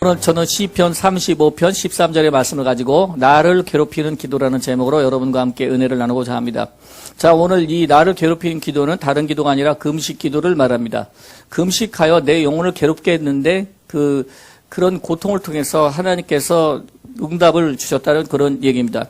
오늘 저는 시편 35편 13절의 말씀을 가지고 나를 괴롭히는 기도라는 제목으로 여러분과 함께 은혜를 나누고자 합니다. 자, 오늘 이 나를 괴롭히는 기도는 다른 기도가 아니라 금식 기도를 말합니다. 금식하여 내 영혼을 괴롭게 했는데 그 그런 고통을 통해서 하나님께서 응답을 주셨다는 그런 얘기입니다.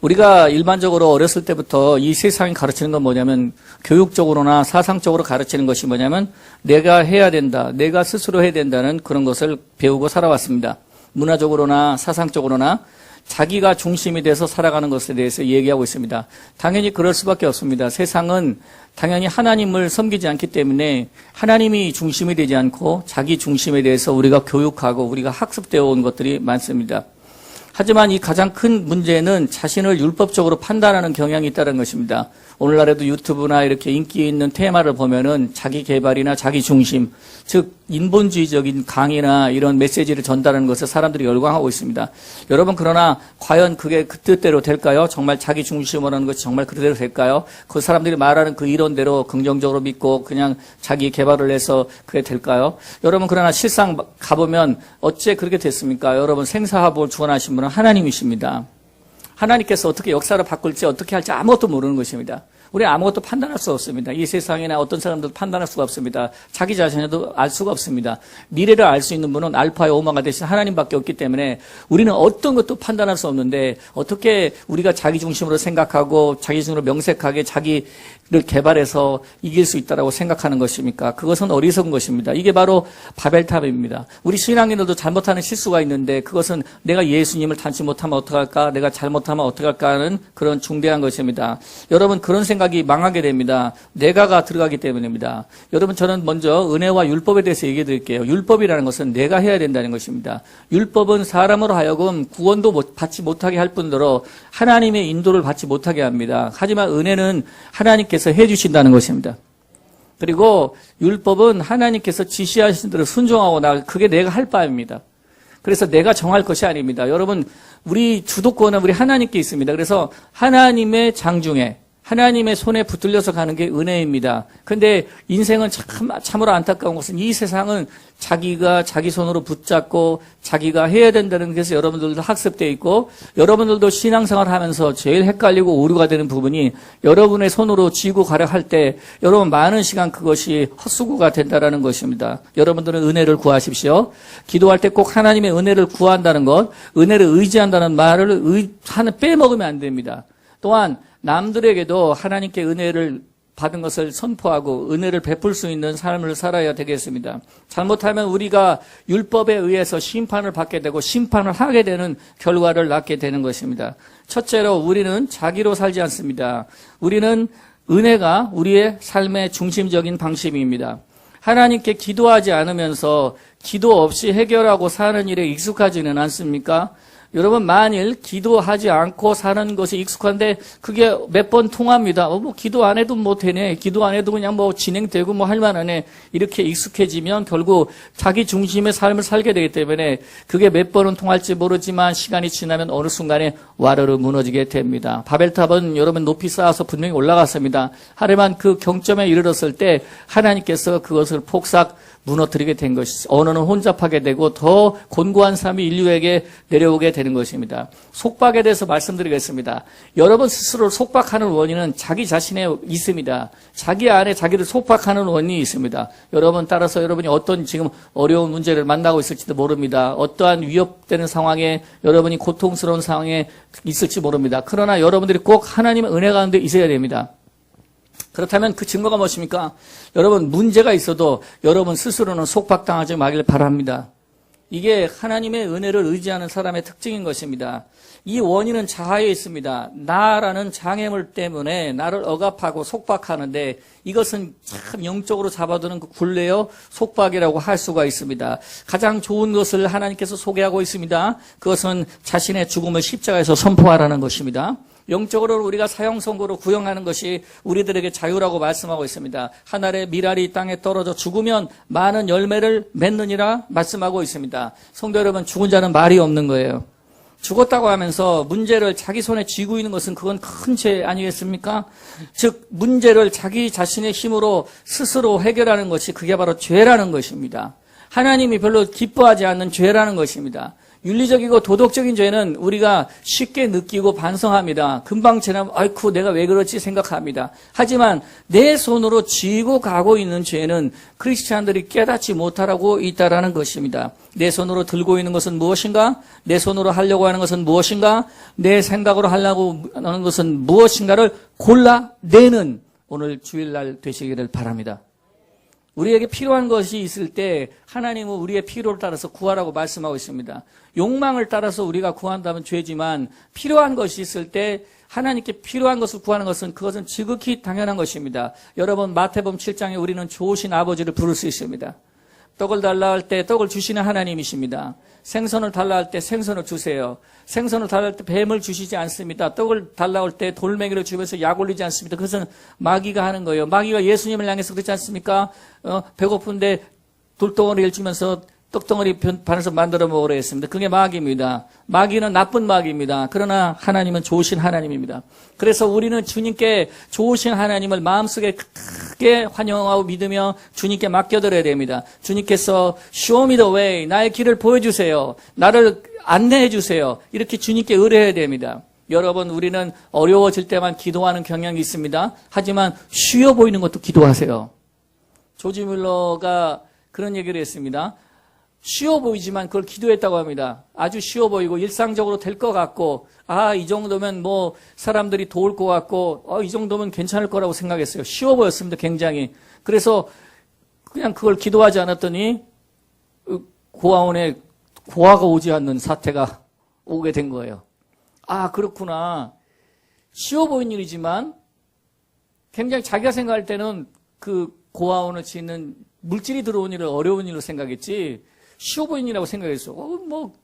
우리가 일반적으로 어렸을 때부터 이 세상이 가르치는 건 뭐냐면 교육적으로나 사상적으로 가르치는 것이 뭐냐면 내가 해야 된다, 내가 스스로 해야 된다는 그런 것을 배우고 살아왔습니다. 문화적으로나 사상적으로나 자기가 중심이 돼서 살아가는 것에 대해서 얘기하고 있습니다. 당연히 그럴 수밖에 없습니다. 세상은 당연히 하나님을 섬기지 않기 때문에 하나님이 중심이 되지 않고 자기 중심에 대해서 우리가 교육하고 우리가 학습되어 온 것들이 많습니다. 하지만 이 가장 큰 문제는 자신을 율법적으로 판단하는 경향이 있다는 것입니다. 오늘날에도 유튜브나 이렇게 인기 있는 테마를 보면은 자기 개발이나 자기 중심, 즉 인본주의적인 강의나 이런 메시지를 전달하는 것을 사람들이 열광하고 있습니다. 여러분 그러나 과연 그게 그 뜻대로 될까요? 정말 자기 중심으로 하는 것이 정말 그대로 될까요? 그 사람들이 말하는 그 이론대로 긍정적으로 믿고 그냥 자기 개발을 해서 그게 될까요? 여러분 그러나 실상 가보면 어째 그렇게 됐습니까? 여러분 생사화복을 주관하신 분은 하나님이십니다. 하나님께서 어떻게 역사를 바꿀지 어떻게 할지 아무것도 모르는 것입니다. 우리 아무것도 판단할 수 없습니다. 이 세상이나 어떤 사람들도 판단할 수가 없습니다. 자기 자신에도 알 수가 없습니다. 미래를 알 수 있는 분은 알파와 오마가 대신 하나님밖에 없기 때문에 우리는 어떤 것도 판단할 수 없는데 어떻게 우리가 자기 중심으로 생각하고 자기 중심으로 명색하게 자기를 개발해서 이길 수 있다라고 생각하는 것입니까? 그것은 어리석은 것입니다. 이게 바로 바벨탑입니다. 우리 신앙인들도 잘못하는 실수가 있는데 그것은 내가 예수님을 닮지 못하면 어떡할까? 내가 잘못하면 어떡할까 하는 그런 중대한 것입니다. 여러분 그런 생각 이 망하게 됩니다. 내가가 들어가기 때문입니다. 여러분 저는 먼저 은혜와 율법에 대해서 얘기해 드릴게요. 율법이라는 것은 내가 해야 된다는 것입니다. 율법은 사람으로 하여금 구원도 못- 받지 못하게 할 뿐더러 하나님의 인도를 받지 못하게 합니다. 하지만 은혜는 하나님께서 해 주신다는 것입니다. 그리고 율법은 하나님께서 지시하신 대로 순종하고 나 그게 내가 할 바입니다. 그래서 내가 정할 것이 아닙니다. 여러분 우리 주도권은 우리 하나님께 있습니다. 그래서 하나님의 장중에 하나님의 손에 붙들려서 가는 게 은혜입니다. 근데 인생은 참, 참으로 안타까운 것은 이 세상은 자기가 자기 손으로 붙잡고 자기가 해야 된다는 것에서 여러분들도 학습되어 있고 여러분들도 신앙생활 하면서 제일 헷갈리고 오류가 되는 부분이 여러분의 손으로 쥐고 가려 할 때 여러분 많은 시간 그것이 헛수고가 된다라는 것입니다. 여러분들은 은혜를 구하십시오. 기도할 때 꼭 하나님의 은혜를 구한다는 것, 은혜를 의지한다는 말을 의, 하는 빼먹으면 안 됩니다. 또한 남들에게도 하나님께 은혜를 받은 것을 선포하고 은혜를 베풀 수 있는 삶을 살아야 되겠습니다. 잘못하면 우리가 율법에 의해서 심판을 받게 되고 심판을 하게 되는 결과를 낳게 되는 것입니다. 첫째로 우리는 자기로 살지 않습니다. 우리는 은혜가 우리의 삶의 중심적인 방식입니다. 하나님께 기도하지 않으면서 기도 없이 해결하고 사는 일에 익숙하지는 않습니까? 여러분 만일 기도하지 않고 사는 것이 익숙한데 그게 몇 번 통합니다. 어, 뭐 기도 안 해도 뭐 되네. 기도 안 해도 그냥 뭐 진행되고 뭐 할 만하네. 이렇게 익숙해지면 결국 자기 중심의 삶을 살게 되기 때문에 그게 몇 번은 통할지 모르지만 시간이 지나면 어느 순간에 와르르 무너지게 됩니다. 바벨탑은 여러분 높이 쌓아서 분명히 올라갔습니다. 하지만 그 경점에 이르렀을 때 하나님께서 그것을 폭삭 무너뜨리게 된 것이 언어는 혼잡하게 되고 더 곤고한 삶이 인류에게 내려오게 되는 것입니다. 속박에 대해서 말씀드리겠습니다. 여러분 스스로를 속박하는 원인은 자기 자신에 있습니다. 자기 안에 자기를 속박하는 원인이 있습니다. 여러분 따라서 여러분이 어떤 지금 어려운 문제를 만나고 있을지도 모릅니다. 어떠한 위협되는 상황에 여러분이 고통스러운 상황에 있을지 모릅니다. 그러나 여러분들이 꼭 하나님의 은혜 가운데 있어야 됩니다. 그렇다면 그 증거가 무엇입니까? 여러분 문제가 있어도 여러분 스스로는 속박당하지 마길 바랍니다. 이게 하나님의 은혜를 의지하는 사람의 특징인 것입니다. 이 원인은 자아에 있습니다. 나라는 장애물 때문에 나를 억압하고 속박하는데 이것은 참 영적으로 잡아두는 그 굴레요 속박이라고 할 수가 있습니다. 가장 좋은 것을 하나님께서 소개하고 있습니다. 그것은 자신의 죽음을 십자가에서 선포하라는 것입니다. 영적으로 우리가 사형선고로 구형하는 것이 우리들에게 자유라고 말씀하고 있습니다. 하늘의 미랄이 땅에 떨어져 죽으면 많은 열매를 맺느니라 말씀하고 있습니다. 성도 여러분, 죽은 자는 말이 없는 거예요. 죽었다고 하면서 문제를 자기 손에 쥐고 있는 것은 그건 큰 죄 아니겠습니까? 즉, 문제를 자기 자신의 힘으로 스스로 해결하는 것이 그게 바로 죄라는 것입니다. 하나님이 별로 기뻐하지 않는 죄라는 것입니다. 윤리적이고 도덕적인 죄는 우리가 쉽게 느끼고 반성합니다. 금방 지나면 아이쿠 내가 왜 그렇지 생각합니다. 하지만 내 손으로 쥐고 가고 있는 죄는 크리스찬들이 깨닫지 못하고 있다라는 것입니다. 내 손으로 들고 있는 것은 무엇인가? 내 손으로 하려고 하는 것은 무엇인가? 내 생각으로 하려고 하는 것은 무엇인가를 골라내는 오늘 주일날 되시기를 바랍니다. 우리에게 필요한 것이 있을 때 하나님은 우리의 필요를 따라서 구하라고 말씀하고 있습니다. 욕망을 따라서 우리가 구한다면 죄지만 필요한 것이 있을 때 하나님께 필요한 것을 구하는 것은 그것은 지극히 당연한 것입니다. 여러분 마태복음 7장에 우리는 좋으신 아버지를 부를 수 있습니다. 떡을 달라 할 때 떡을 주시는 하나님이십니다. 생선을 달라 할 때 생선을 주세요. 생선을 달라 할 때 뱀을 주시지 않습니다. 떡을 달라 할 때 돌멩이를 주면서 약 올리지 않습니다. 그것은 마귀가 하는 거예요. 마귀가 예수님을 향해서 그렇지 않습니까? 어, 배고픈데 돌덩어리를 주면서 떡덩어리 반에서 만들어 먹으라 했습니다. 그게 마귀입니다. 마귀는 나쁜 마귀입니다. 그러나 하나님은 좋으신 하나님입니다. 그래서 우리는 주님께 좋으신 하나님을 마음속에 크게 환영하고 믿으며 주님께 맡겨드려야 됩니다. 주님께서 show me the way, 나의 길을 보여주세요. 나를 안내해 주세요. 이렇게 주님께 의뢰해야 됩니다. 여러분, 우리는 어려워질 때만 기도하는 경향이 있습니다. 하지만 쉬워 보이는 것도 기도하세요. 조지 뮬러가 그런 얘기를 했습니다. 쉬워 보이지만 그걸 기도했다고 합니다. 아주 쉬워 보이고 일상적으로 될 것 같고 아 이 정도면 뭐 사람들이 도울 것 같고 어, 이 정도면 괜찮을 거라고 생각했어요. 쉬워 보였습니다. 굉장히. 그래서 그냥 그걸 기도하지 않았더니 고아원에 고아가 오지 않는 사태가 오게 된 거예요. 아 그렇구나. 쉬워 보이는 일이지만 굉장히 자기가 생각할 때는 그 고아원을 짓는 물질이 들어온 일을 어려운 일로 생각했지 쉬워 보이는 일이라고 생각했어. 어, 뭐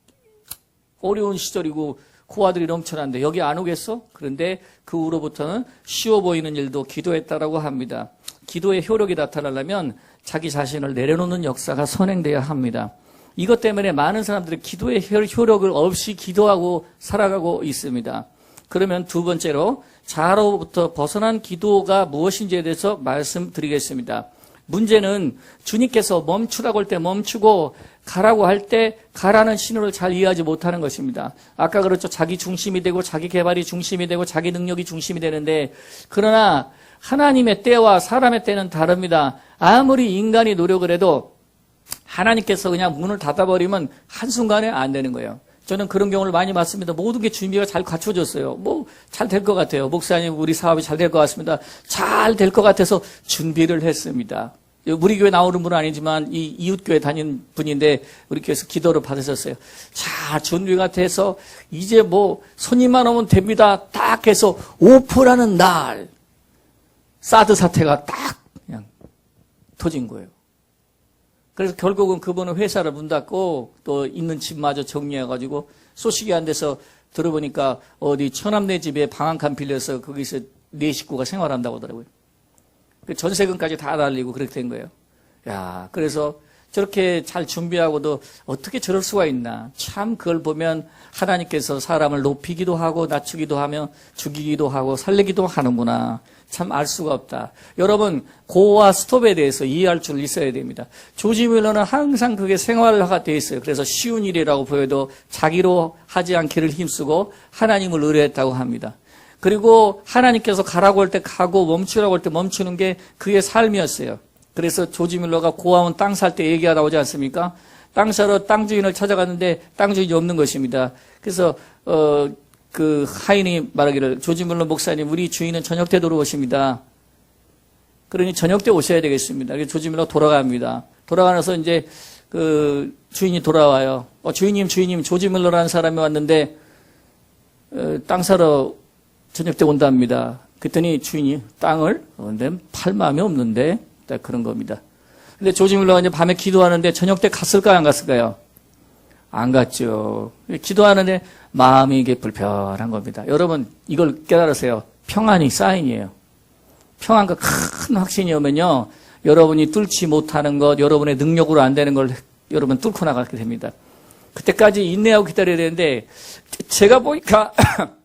어려운 시절이고 고아들이 넘쳐난데 여기 안 오겠어? 그런데 그 후로부터는 쉬워 보이는 일도 기도했다라고 합니다. 기도의 효력이 나타나려면 자기 자신을 내려놓는 역사가 선행돼야 합니다. 이것 때문에 많은 사람들이 기도의 효력을 없이 기도하고 살아가고 있습니다. 그러면 두 번째로 자로부터 벗어난 기도가 무엇인지에 대해서 말씀드리겠습니다. 문제는 주님께서 멈추라고 할 때 멈추고 가라고 할 때 가라는 신호를 잘 이해하지 못하는 것입니다. 아까 그렇죠. 자기 중심이 되고 자기 개발이 중심이 되고 자기 능력이 중심이 되는데 그러나 하나님의 때와 사람의 때는 다릅니다. 아무리 인간이 노력을 해도 하나님께서 그냥 문을 닫아버리면 한순간에 안 되는 거예요. 저는 그런 경우를 많이 봤습니다. 모든 게 준비가 잘 갖춰졌어요. 뭐, 잘 될 것 같아요. 목사님, 우리 사업이 잘 될 것 같습니다. 잘 될 것 같아서 준비를 했습니다. 우리 교회 나오는 분은 아니지만 이 이웃 교회 다닌 분인데 우리 교회에서 기도를 받으셨어요. 자, 준비가 돼서 이제 뭐 손님만 오면 됩니다. 딱 해서 오프라는 날 사드 사태가 딱 그냥 터진 거예요. 그래서 결국은 그분은 회사를 문 닫고 또 있는 집마저 정리해가지고 소식이 안 돼서 들어보니까 어디 처남네 집에 방 한 칸 빌려서 거기서 네 식구가 생활한다고 하더라고요. 그 전세금까지 다 날리고 그렇게 된 거예요. 야, 그래서 저렇게 잘 준비하고도 어떻게 저럴 수가 있나. 참 그걸 보면 하나님께서 사람을 높이기도 하고 낮추기도 하며 죽이기도 하고 살리기도 하는구나. 참 알 수가 없다. 여러분, 고와 스톱에 대해서 이해할 줄 있어야 됩니다. 조지 밀러는 항상 그게 생활화가 돼 있어요. 그래서 쉬운 일이라고 보여도 자기로 하지 않기를 힘쓰고 하나님을 의뢰했다고 합니다. 그리고 하나님께서 가라고 할 때 가고 멈추라고 할 때 멈추는 게 그의 삶이었어요. 그래서 조지 밀러가 고아원 땅 살 때 얘기가 나오지 않습니까? 땅 사러 땅 주인을 찾아갔는데 땅 주인이 없는 것입니다. 그래서 어, 그 하인이 말하기를 조지 밀러 목사님 우리 주인은 저녁 때 들어오십니다. 그러니 저녁 때 오셔야 되겠습니다. 그래서 조지 밀러 돌아갑니다. 돌아가면서 이제 그 주인이 돌아와요. 어, 주인님 주인님 조지 밀러라는 사람이 왔는데 어, 땅 사러 저녁 때 온답니다. 그랬더니 주인이 땅을 근데 팔 마음이 없는데 딱 그런 겁니다. 근데 조지 밀러가 이제 밤에 기도하는데 저녁 때 갔을까요, 안 갔을까요? 안 갔죠. 기도하는데 마음이 이게 불편한 겁니다. 여러분 이걸 깨달으세요. 평안이 사인이에요. 평안과 큰 확신이 오면요. 여러분이 뚫지 못하는 것, 여러분의 능력으로 안 되는 걸 여러분 뚫고 나가게 됩니다. 그때까지 인내하고 기다려야 되는데 제가 보니까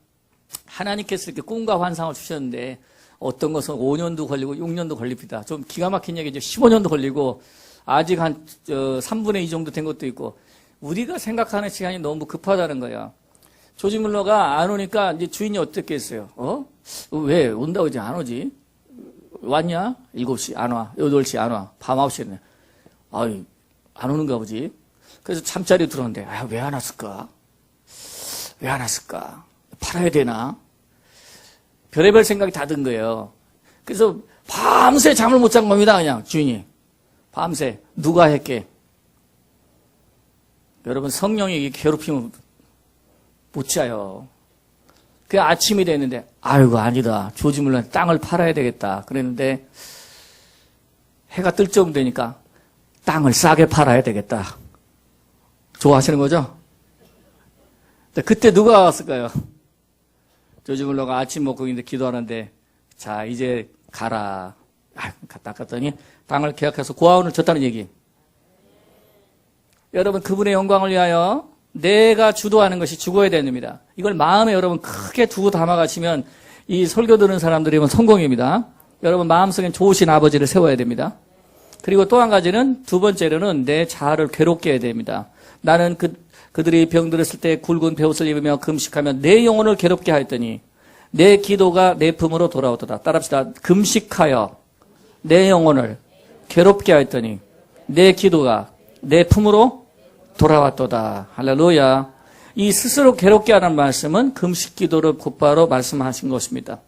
하나님께서 이렇게 꿈과 환상을 주셨는데 어떤 것은 5년도 걸리고 6년도 걸립니다. 좀 기가 막힌 얘기죠. 15년도 걸리고 아직 한 저, 3분의 2 정도 된 것도 있고 우리가 생각하는 시간이 너무 급하다는 거야. 조지 물러가 안 오니까 이제 주인이 어떻게 했어요? 어? 왜 온다고 이제 안 오지? 왔냐? 7시 안 와. 8시 안 와. 밤 9시에. 아유, 안 오는가 보지. 그래서 잠자리 들었는데, 아, 왜 안 왔을까? 왜 안 왔을까? 팔아야 되나? 별의별 생각이 다 든 거예요. 그래서 밤새 잠을 못 잔 겁니다, 그냥 주인이. 밤새. 누가 했게? 여러분, 성령이 괴롭히면 못 자요. 그 아침이 됐는데, 아이고, 아니다. 조지 물론 땅을 팔아야 되겠다. 그랬는데, 해가 뜰 쯤 되니까, 땅을 싸게 팔아야 되겠다. 좋아하시는 거죠? 그때 누가 왔을까요? 조지 물러가 아침 먹고 있는데 기도하는데, 자, 이제 가라. 아, 갔다 갔더니, 땅을 계약해서 고아원을 줬다는 얘기. 여러분, 그분의 영광을 위하여 내가 주도하는 것이 죽어야 됩니다. 이걸 마음에 여러분 크게 두고 담아가시면 이 설교 듣는 사람들이면 성공입니다. 여러분 마음속엔 좋으신 아버지를 세워야 됩니다. 그리고 또 한 가지는 두 번째로는 내 자아를 괴롭게 해야 됩니다. 나는 그, 그들이 병들었을 때 굵은 배옷을 입으며 금식하며 내 영혼을 괴롭게 하였더니 내 기도가 내 품으로 돌아오더라. 따라합시다. 금식하여 내 영혼을 괴롭게 하였더니 내 기도가 내 품으로 돌아왔도다. 할렐루야. 이 스스로 괴롭게 하는 말씀은 금식 기도를 곧바로 말씀하신 것입니다.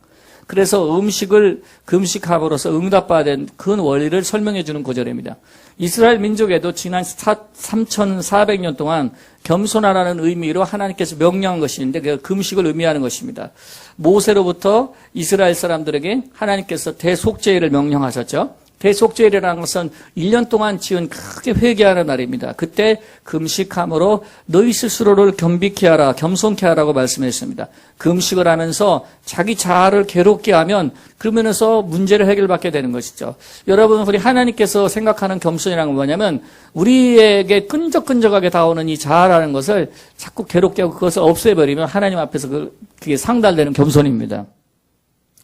그래서 음식을 금식함으로써 응답받은 그 원리를 설명해 주는 구절입니다. 이스라엘 민족에도 지난 3,400년 동안 겸손하라는 의미로 하나님께서 명령한 있는데 그 금식을 의미하는 것입니다. 모세로부터 이스라엘 사람들에게 하나님께서 대속죄를 명령하셨죠. 대속죄라는 것은 1년 동안 지은 크게 회개하는 날입니다. 그때 금식함으로 너희 스스로를 겸비케 하라, 겸손케 하라고 말씀했습니다. 금식을 하면서 자기 자아를 괴롭게 하면 그러면서 문제를 해결받게 되는 것이죠. 여러분, 우리 하나님께서 생각하는 겸손이라는 건 뭐냐면 우리에게 끈적끈적하게 다오는 이 자아라는 것을 자꾸 괴롭게 하고 그것을 없애버리면 하나님 앞에서 그- 그게 상달되는 겸손입니다.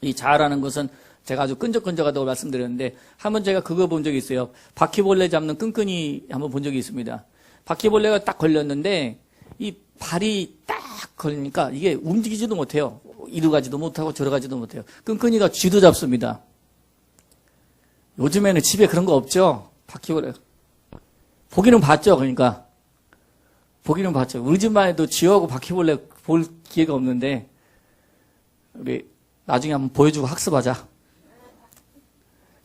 이 자아라는 것은 제가 아주 끈적끈적하다고 말씀드렸는데 한번 제가 그거 본 적이 있어요. 바퀴벌레 잡는 끈끈이 한번 본 적이 있습니다. 바퀴벌레가 딱 걸렸는데 이 발이 딱 걸리니까 이게 움직이지도 못해요. 이리 가지도 못하고 저리 가지도 못해요. 끈끈이가 쥐도 잡습니다. 요즘에는 집에 그런 거 없죠? 바퀴벌레. 보기는 봤죠, 그러니까. 보기는 봤죠. 우리 집만 해도 쥐하고 바퀴벌레 볼 기회가 없는데, 우리 나중에 한번 보여주고 학습하자.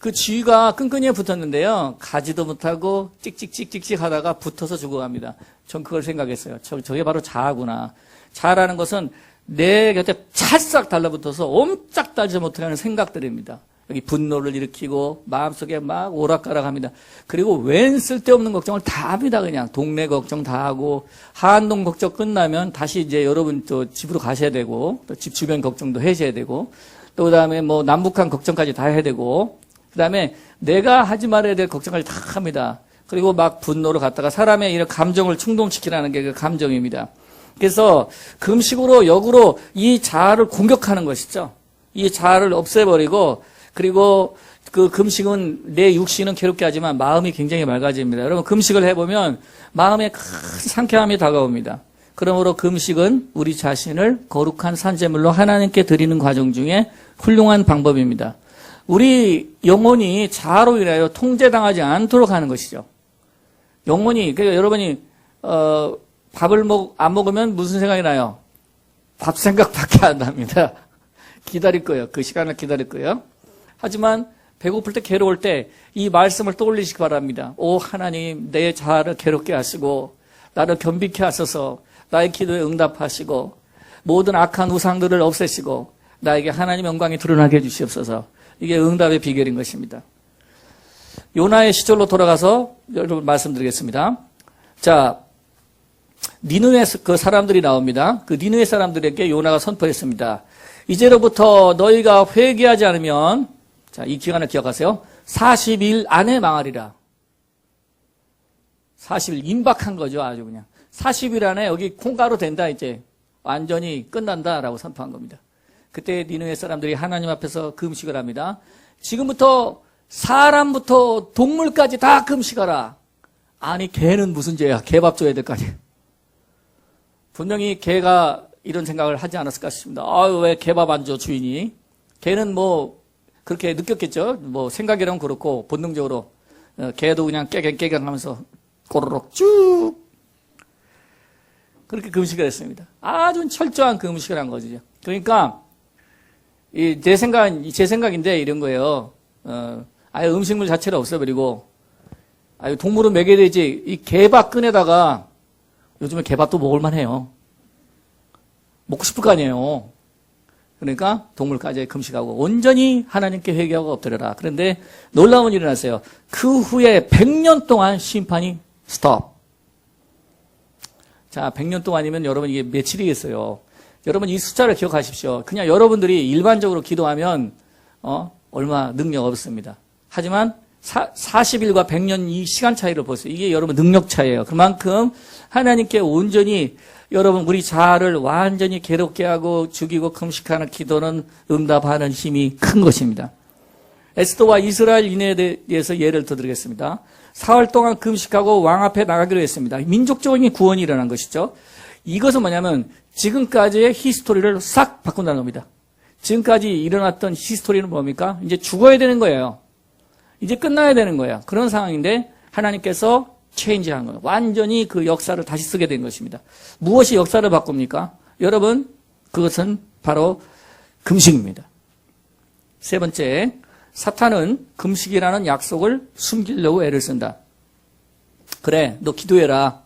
그 쥐가 끈끈이에 붙었는데요. 가지도 못하고 찍찍찍찍찍 하다가 붙어서 죽어갑니다. 전 그걸 생각했어요. 저, 저게 바로 자아구나. 자아라는 것은 내 곁에 찰싹 달라붙어서 옴짝 달지 못하는 생각들입니다. 여기 분노를 일으키고 마음속에 막 오락가락합니다. 그리고 웬 쓸데없는 걱정을 다 합니다. 그냥 동네 걱정 다 하고 한동 걱정 끝나면 다시 이제 여러분 또 집으로 가셔야 되고 또 집 주변 걱정도 해셔야 되고 또 그다음에 뭐 남북한 걱정까지 다 해야 되고 그 다음에 내가 하지 말아야 될 걱정까지 다 합니다. 그리고 막 분노를 갖다가 사람의 이런 감정을 충동시키라는 게 그 감정입니다. 그래서 금식으로 역으로 이 자아를 공격하는 것이죠. 이 자아를 없애버리고 그리고 그 금식은 내 육신은 괴롭게 하지만 마음이 굉장히 맑아집니다. 여러분 금식을 해보면 마음에 큰 상쾌함이 다가옵니다. 그러므로 금식은 우리 자신을 거룩한 산재물로 하나님께 드리는 과정 중에 훌륭한 방법입니다. 우리 영혼이 자아로 인하여 통제당하지 않도록 하는 것이죠. 영혼이 그러니까 여러분이 어, 밥을 먹, 안 먹으면 무슨 생각이 나요? 밥 생각밖에 안 납니다. 기다릴 거예요. 그 시간을 기다릴 거예요. 하지만 배고플 때 괴로울 때 이 말씀을 떠올리시기 바랍니다. 오 하나님 내 자아를 괴롭게 하시고 나를 겸비케 하소서 나의 기도에 응답하시고 모든 악한 우상들을 없애시고 나에게 하나님 영광이 드러나게 해주시옵소서 이게 응답의 비결인 것입니다. 요나의 시절로 돌아가서 여러분 말씀드리겠습니다. 자, 니누의 그 사람들이 나옵니다. 그 니누의 사람들에게 요나가 선포했습니다. 이제로부터 너희가 회개하지 않으면 자, 이 기간을 기억하세요. 40일 안에 망하리라. 40일 임박한 거죠, 아주 그냥. 40일 안에 여기 콩가루 된다 이제 완전히 끝난다라고 선포한 겁니다. 그때 니누의 사람들이 하나님 앞에서 금식을 합니다. 지금부터 사람부터 동물까지 다 금식하라. 아니, 개는 무슨 죄야? 개밥 줘야 될 거 아니에요. 분명히 개가 이런 생각을 하지 않았을까 싶습니다. 아유, 왜 개밥 안 줘, 주인이? 개는 뭐, 그렇게 느꼈겠죠? 뭐, 생각이랑 그렇고, 본능적으로. 어, 개도 그냥 깨갱깨갱 하면서 꼬르륵 쭉 그렇게 금식을 했습니다. 아주 철저한 금식을 한 거죠. 그러니까 이내 생각 제 생각인데 이런 거예요. 어, 아예 음식물 자체를 없애버리고 아유 동물은 먹여야 되지 이 개밥 끈에다가 요즘에 개밥도 먹을만해요. 먹고 싶을 거 아니에요. 그러니까 동물까지 금식하고 온전히 하나님께 회개하고 엎드려라. 그런데 놀라운 일이 일어났어요. 그 후에 100년 동안 심판이 스톱. 자, 100년 동안이면 여러분 이게 며칠이겠어요. 여러분 이 숫자를 기억하십시오. 그냥 여러분들이 일반적으로 기도하면 어, 얼마 능력 없습니다. 하지만 사, 40일과 100년 이 시간 차이를 보세요. 이게 여러분 능력 차이예요. 그만큼 하나님께 온전히 여러분 우리 자아를 완전히 괴롭게 하고 죽이고 금식하는 기도는 응답하는 힘이 큰 것입니다. 에스더와 이스라엘인에 대해서 예를 들드리겠습니다. 사흘 동안 금식하고 왕 앞에 나가기로 했습니다. 민족적인 구원이 일어난 것이죠. 이것은 뭐냐면 지금까지의 히스토리를 싹 바꾼다는 겁니다. 지금까지 일어났던 히스토리는 뭡니까? 이제 죽어야 되는 거예요. 이제 끝나야 되는 거예요. 그런 상황인데 하나님께서 체인지한 거예요. 완전히 그 역사를 다시 쓰게 된 것입니다. 무엇이 역사를 바꿉니까? 여러분, 그것은 바로 금식입니다. 세 번째, 사탄은 금식이라는 약속을 숨기려고 애를 쓴다. 그래, 너 기도해라.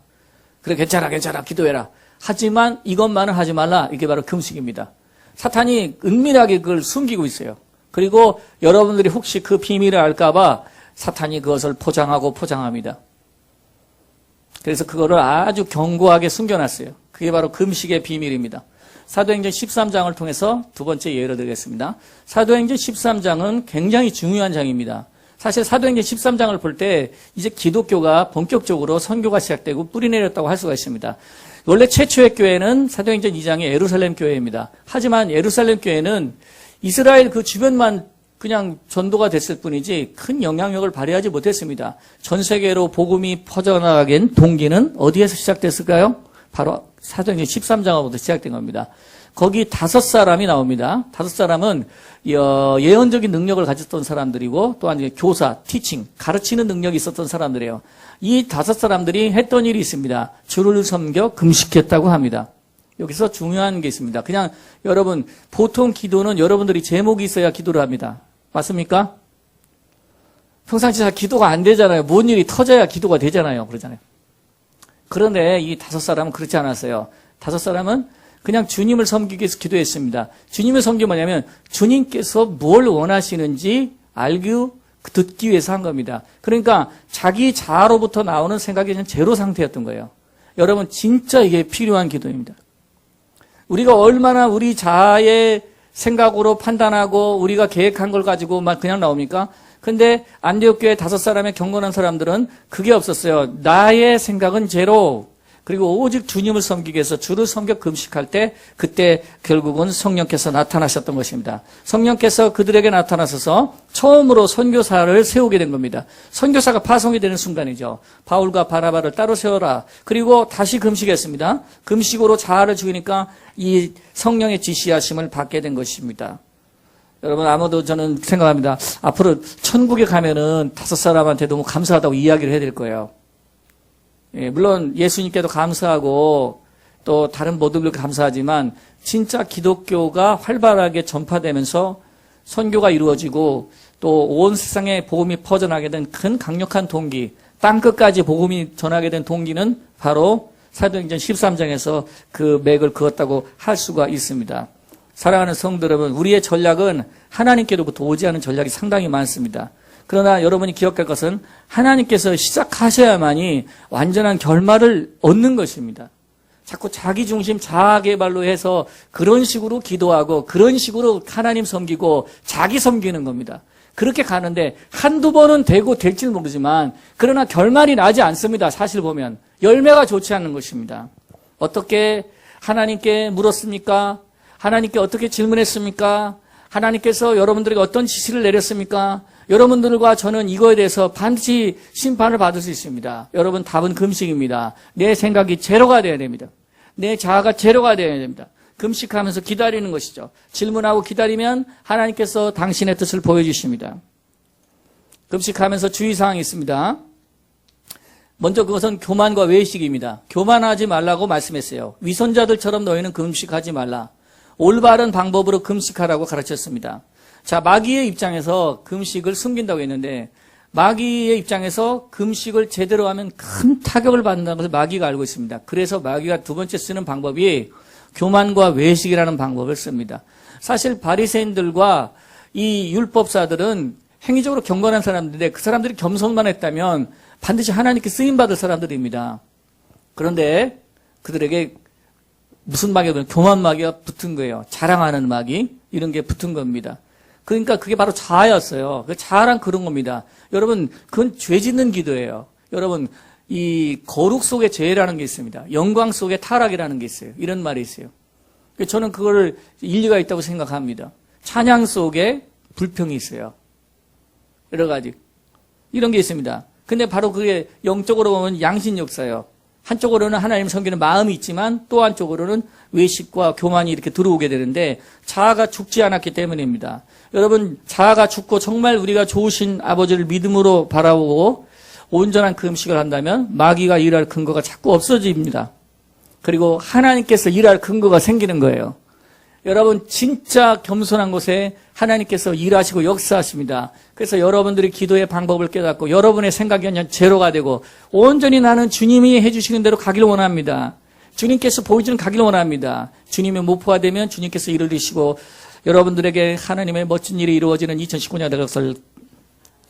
그래, 괜찮아, 괜찮아, 기도해라. 하지만 이것만은 하지 말라. 이게 바로 금식입니다. 사탄이 은밀하게 그걸 숨기고 있어요. 그리고 여러분들이 혹시 그 비밀을 알까봐 사탄이 그것을 포장하고 포장합니다. 그래서 그거를 아주 견고하게 숨겨놨어요. 그게 바로 금식의 비밀입니다. 사도행전 13장을 통해서 두 번째 예를 들겠습니다. 사도행전 13장은 굉장히 중요한 장입니다. 사실 사도행전 13장을 볼 때 이제 기독교가 본격적으로 선교가 시작되고 뿌리내렸다고 할 수가 있습니다. 원래 최초의 교회는 사도행전 2장의 예루살렘 교회입니다. 하지만 예루살렘 교회는 이스라엘 그 주변만 그냥 전도가 됐을 뿐이지 큰 영향력을 발휘하지 못했습니다. 전 세계로 복음이 퍼져나가긴 동기는 어디에서 시작됐을까요? 바로 사도행전 13장부터 시작된 겁니다. 거기 다섯 사람이 나옵니다. 다섯 사람은 어, 예언적인 능력을 가졌던 사람들이고 또한 교사, 티칭, 가르치는 능력이 있었던 사람들이에요. 이 다섯 사람들이 했던 일이 있습니다. 주를 섬겨 금식했다고 합니다. 여기서 중요한 게 있습니다. 그냥 여러분 보통 기도는 여러분들이 제목이 있어야 기도를 합니다. 맞습니까? 평상시 잘 기도가 안 되잖아요. 뭔 일이 터져야 기도가 되잖아요. 그러잖아요. 그런데 이 다섯 사람은 그렇지 않았어요. 다섯 사람은 그냥 주님을 섬기기 위해서 기도했습니다. 주님을 섬기 뭐냐면 주님께서 뭘 원하시는지 알고 듣기 위해서 한 겁니다. 그러니까 자기 자아로부터 나오는 생각이 그냥 제로 상태였던 거예요. 여러분 진짜 이게 필요한 기도입니다. 우리가 얼마나 우리 자아의 생각으로 판단하고 우리가 계획한 걸 가지고 막 그냥 나옵니까? 근데 안디옥 교회 다섯 사람의 경건한 사람들은 그게 없었어요. 나의 생각은 제로. 그리고 오직 주님을 섬기기 위해서 주를 섬겨 금식할 때 그때 결국은 성령께서 나타나셨던 것입니다. 성령께서 그들에게 나타나셔서 처음으로 선교사를 세우게 된 겁니다. 선교사가 파송이 되는 순간이죠. 바울과 바나바를 따로 세워라. 그리고 다시 금식했습니다. 금식으로 자아를 죽이니까 이 성령의 지시하심을 받게 된 것입니다. 여러분 아무도 저는 생각합니다. 앞으로 천국에 가면은 다섯 사람한테 너무 감사하다고 이야기를 해야 될 거예요. 예, 물론 예수님께도 감사하고 또 다른 모두들 감사하지만 진짜 기독교가 활발하게 전파되면서 선교가 이루어지고 또 온 세상에 복음이 퍼져나게 된 큰 강력한 동기, 땅 끝까지 복음이 전하게 된 동기는 바로 사도행전 13장에서 그 맥을 그었다고 할 수가 있습니다. 사랑하는 성도 여러분, 우리의 전략은 하나님께로부터 오지 않은 전략이 상당히 많습니다. 그러나 여러분이 기억할 것은 하나님께서 시작하셔야만이 완전한 결말을 얻는 것입니다. 자꾸 자기 중심 자아 개발로 해서 그런 식으로 기도하고 그런 식으로 하나님 섬기고 자기 섬기는 겁니다. 그렇게 가는데 한두 번은 되고 될지는 모르지만 그러나 결말이 나지 않습니다. 사실 보면 열매가 좋지 않은 것입니다. 어떻게 하나님께 물었습니까? 하나님께 어떻게 질문했습니까? 하나님께서 여러분들에게 어떤 지시를 내렸습니까? 여러분들과 저는 이거에 대해서 반드시 심판을 받을 수 있습니다. 여러분 답은 금식입니다. 내 생각이 제로가 돼야 됩니다. 내 자아가 제로가 돼야 됩니다. 금식하면서 기다리는 것이죠. 질문하고 기다리면 하나님께서 당신의 뜻을 보여주십니다. 금식하면서 주의사항이 있습니다. 먼저 그것은 교만과 외식입니다. 교만하지 말라고 말씀했어요. 위선자들처럼 너희는 금식하지 말라. 올바른 방법으로 금식하라고 가르쳤습니다. 자, 마귀의 입장에서 금식을 숨긴다고 했는데 마귀의 입장에서 금식을 제대로 하면 큰 타격을 받는다는 것을 마귀가 알고 있습니다. 그래서 마귀가 두 번째 쓰는 방법이 교만과 외식이라는 방법을 씁니다. 사실 바리새인들과 이 율법사들은 행위적으로 경건한 사람들인데 그 사람들이 겸손만 했다면 반드시 하나님께 쓰임 받을 사람들입니다. 그런데 그들에게 무슨 마귀가 교만 마귀가 붙은 거예요. 자랑하는 마귀 이런 게 붙은 겁니다. 그러니까 그게 바로 자아였어요. 그 자아란 그런 겁니다. 여러분 그건 죄 짓는 기도예요. 여러분 이 거룩 속에 죄라는 게 있습니다. 영광 속에 타락이라는 게 있어요. 이런 말이 있어요. 저는 그걸 일리가 있다고 생각합니다. 찬양 속에 불평이 있어요. 여러 가지 이런 게 있습니다. 근데 바로 그게 영적으로 보면 양심 역사예요. 한쪽으로는 하나님 섬기는 마음이 있지만 또 한쪽으로는 외식과 교만이 이렇게 들어오게 되는데 자아가 죽지 않았기 때문입니다. 여러분 자아가 죽고 정말 우리가 좋으신 아버지를 믿음으로 바라보고 온전한 그 음식을 한다면 마귀가 일할 근거가 자꾸 없어집니다. 그리고 하나님께서 일할 근거가 생기는 거예요. 여러분 진짜 겸손한 곳에 하나님께서 일하시고 역사하십니다. 그래서 여러분들이 기도의 방법을 깨닫고 여러분의 생각이 그냥 제로가 되고 온전히 나는 주님이 해주시는 대로 가기를 원합니다. 주님께서 보여주는 가기를 원합니다. 주님의 모포화되면 주님께서 이시고 여러분들에게 하나님의 멋진 일이 이루어지는 2019년 될 것을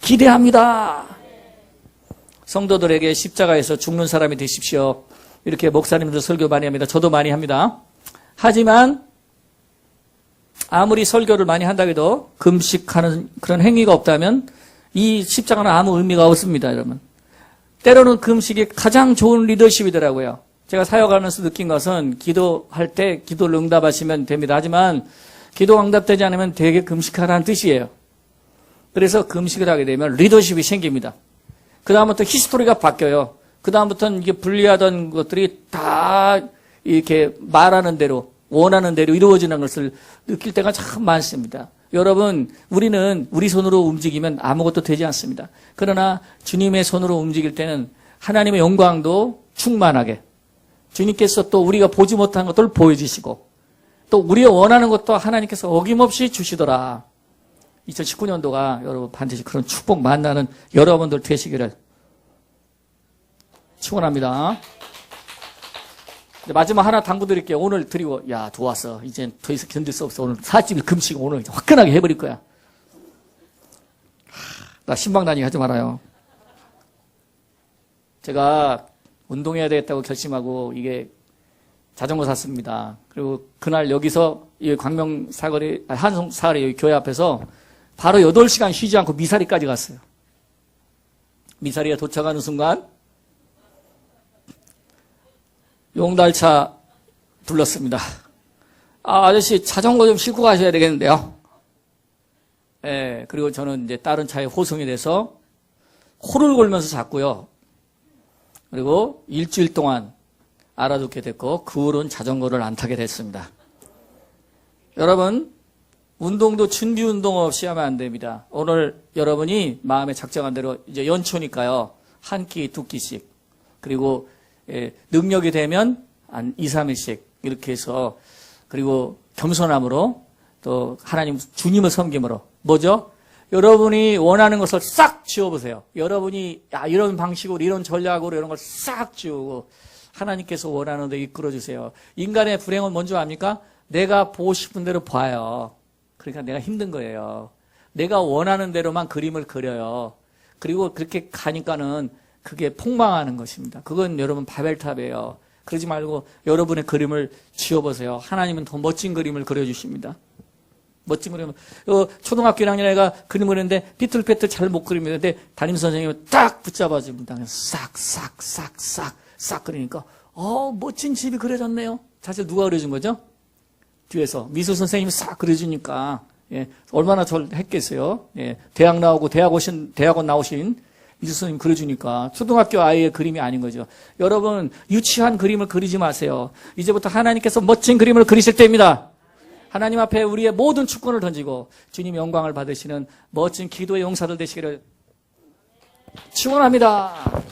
기대합니다. 성도들에게 십자가에서 죽는 사람이 되십시오. 이렇게 목사님들 설교 많이 합니다. 저도 많이 합니다. 하지만 아무리 설교를 많이 한다고 해도 금식하는 그런 행위가 없다면 이 십자가는 아무 의미가 없습니다, 여러분. 때로는 금식이 가장 좋은 리더십이더라고요. 제가 사역하면서 느낀 것은 기도할 때 기도를 응답하시면 됩니다. 하지만 기도 응답되지 않으면 되게 금식하라는 뜻이에요. 그래서 금식을 하게 되면 리더십이 생깁니다. 그 다음부터 히스토리가 바뀌어요. 그 다음부터는 이게 불리하던 것들이 다 이렇게 말하는 대로 원하는 대로 이루어지는 것을 느낄 때가 참 많습니다. 여러분, 우리는 우리 손으로 움직이면 아무것도 되지 않습니다. 그러나 주님의 손으로 움직일 때는 하나님의 영광도 충만하게 주님께서 또 우리가 보지 못한 것들을 보여주시고 또 우리가 원하는 것도 하나님께서 어김없이 주시더라. 2019년도가 여러분 반드시 그런 축복 만나는 여러분들 되시기를 축원합니다. 마지막 하나 당부 드릴게요. 오늘 드리고 야 좋았어. 이제 더 이상 견딜 수 없어. 오늘 40일 금식 오늘 화끈하게 해버릴 거야. 나 신방 다니게 하지 말아요. 제가 운동해야 되겠다고 결심하고 이게 자전거 샀습니다. 그리고 그날 여기서 이 광명 사거리, 한송 사거리 여기 교회 앞에서 바로 8시간 쉬지 않고 미사리까지 갔어요. 미사리에 도착하는 순간 용달차 불렀습니다. 아, 아저씨 자전거 좀 싣고 가셔야 되겠는데요. 예, 그리고 저는 이제 다른 차에 호송이 돼서 코를 골면서 잤고요. 그리고 일주일 동안 알아두게 됐고 그 후로는 자전거를 안 타게 됐습니다. 여러분 운동도 준비 운동 없이 하면 안 됩니다. 오늘 여러분이 마음에 작정한 대로 이제 연초니까요. 한 끼, 두 끼씩 그리고 예, 능력이 되면 한 2, 3일씩 이렇게 해서 그리고 겸손함으로 또 하나님 주님을 섬김으로 뭐죠? 여러분이 원하는 것을 싹 지워보세요. 여러분이 야, 이런 방식으로 이런 전략으로 이런 걸 싹 지우고 하나님께서 원하는 데 이끌어 주세요. 인간의 불행은 뭔지 압니까? 내가 보고 싶은 대로 봐요. 그러니까 내가 힘든 거예요. 내가 원하는 대로만 그림을 그려요. 그리고 그렇게 가니까는 그게 폭망하는 것입니다. 그건 여러분 바벨탑이에요. 그러지 말고 여러분의 그림을 지어보세요. 하나님은 더 멋진 그림을 그려주십니다. 멋진 그림. 어, 초등학교 1학년 애가 그림을 했는데 비틀비틀 잘 못 그리는데 담임 선생님이 딱 붙잡아줍니다. 싹, 싹, 싹, 싹, 싹 그리니까 어, 멋진 집이 그려졌네요. 사실 누가 그려준 거죠? 뒤에서 미술 선생님이 싹 그려주니까 예, 얼마나 절 했겠어요. 예, 대학 나오고 대학 오신 대학원 나오신 이수님 그려주니까 초등학교 아이의 그림이 아닌 거죠. 여러분 유치한 그림을 그리지 마세요. 이제부터 하나님께서 멋진 그림을 그리실 때입니다. 하나님 앞에 우리의 모든 축권을 던지고 주님 영광을 받으시는 멋진 기도의 용사들 되시기를 축원합니다.